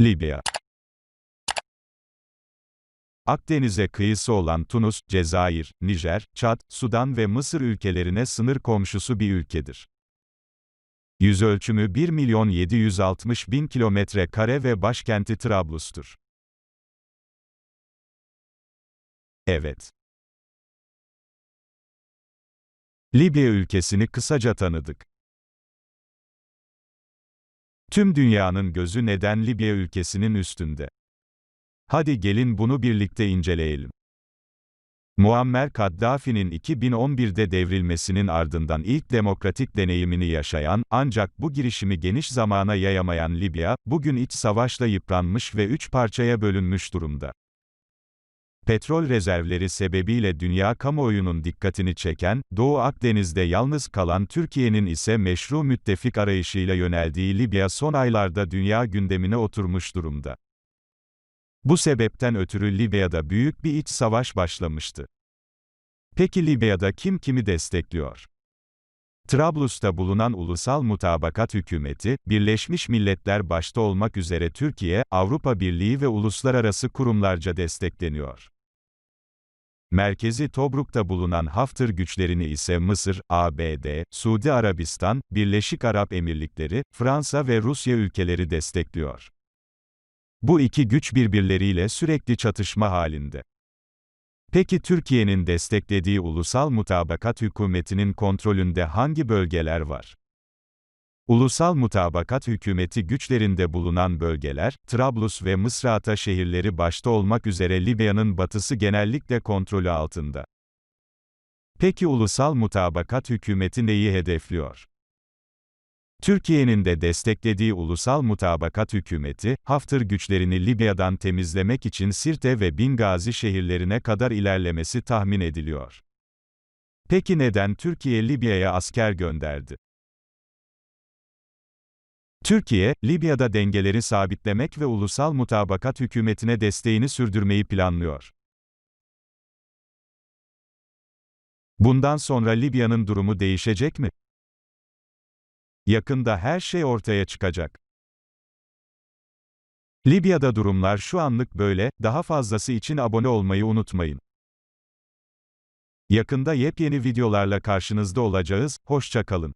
Libya Akdeniz'e kıyısı olan Tunus, Cezayir, Nijer, Çad, Sudan ve Mısır ülkelerine sınır komşusu bir ülkedir. Yüzölçümü 1 milyon 760 bin kilometre kare ve başkenti Trablus'tur. Evet. Libya ülkesini kısaca tanıdık. Tüm dünyanın gözü neden Libya ülkesinin üstünde? Hadi gelin bunu birlikte inceleyelim. Muammer Kaddafi'nin 2011'de devrilmesinin ardından ilk demokratik deneyimini yaşayan, ancak bu girişimi geniş zamana yayamayan Libya, bugün iç savaşla yıpranmış ve üç parçaya bölünmüş durumda. Petrol rezervleri sebebiyle dünya kamuoyunun dikkatini çeken, Doğu Akdeniz'de yalnız kalan Türkiye'nin ise meşru müttefik arayışıyla yöneldiği Libya son aylarda dünya gündemine oturmuş durumda. Bu sebepten ötürü Libya'da büyük bir iç savaş başlamıştı. Peki Libya'da kim kimi destekliyor? Trablus'ta bulunan Ulusal Mutabakat Hükümeti, Birleşmiş Milletler başta olmak üzere Türkiye, Avrupa Birliği ve uluslararası kurumlarca destekleniyor. Merkezi Tobruk'ta bulunan Hafter güçlerini ise Mısır, ABD, Suudi Arabistan, Birleşik Arap Emirlikleri, Fransa ve Rusya ülkeleri destekliyor. Bu iki güç birbirleriyle sürekli çatışma halinde. Peki Türkiye'nin desteklediği Ulusal Mutabakat Hükümeti'nin kontrolünde hangi bölgeler var? Ulusal Mutabakat Hükümeti güçlerinde bulunan bölgeler, Trablus ve Mısrata şehirleri başta olmak üzere Libya'nın batısı genellikle kontrolü altında. Peki Ulusal Mutabakat Hükümeti neyi hedefliyor? Türkiye'nin de desteklediği Ulusal Mutabakat Hükümeti, Hafter güçlerini Libya'dan temizlemek için Sirte ve Bingazi şehirlerine kadar ilerlemesi tahmin ediliyor. Peki neden Türkiye Libya'ya asker gönderdi? Türkiye, Libya'da dengeleri sabitlemek ve ulusal mutabakat hükümetine desteğini sürdürmeyi planlıyor. Bundan sonra Libya'nın durumu değişecek mi? Yakında her şey ortaya çıkacak. Libya'da durumlar şu anlık böyle, daha fazlası için abone olmayı unutmayın. Yakında yepyeni videolarla karşınızda olacağız, hoşça kalın.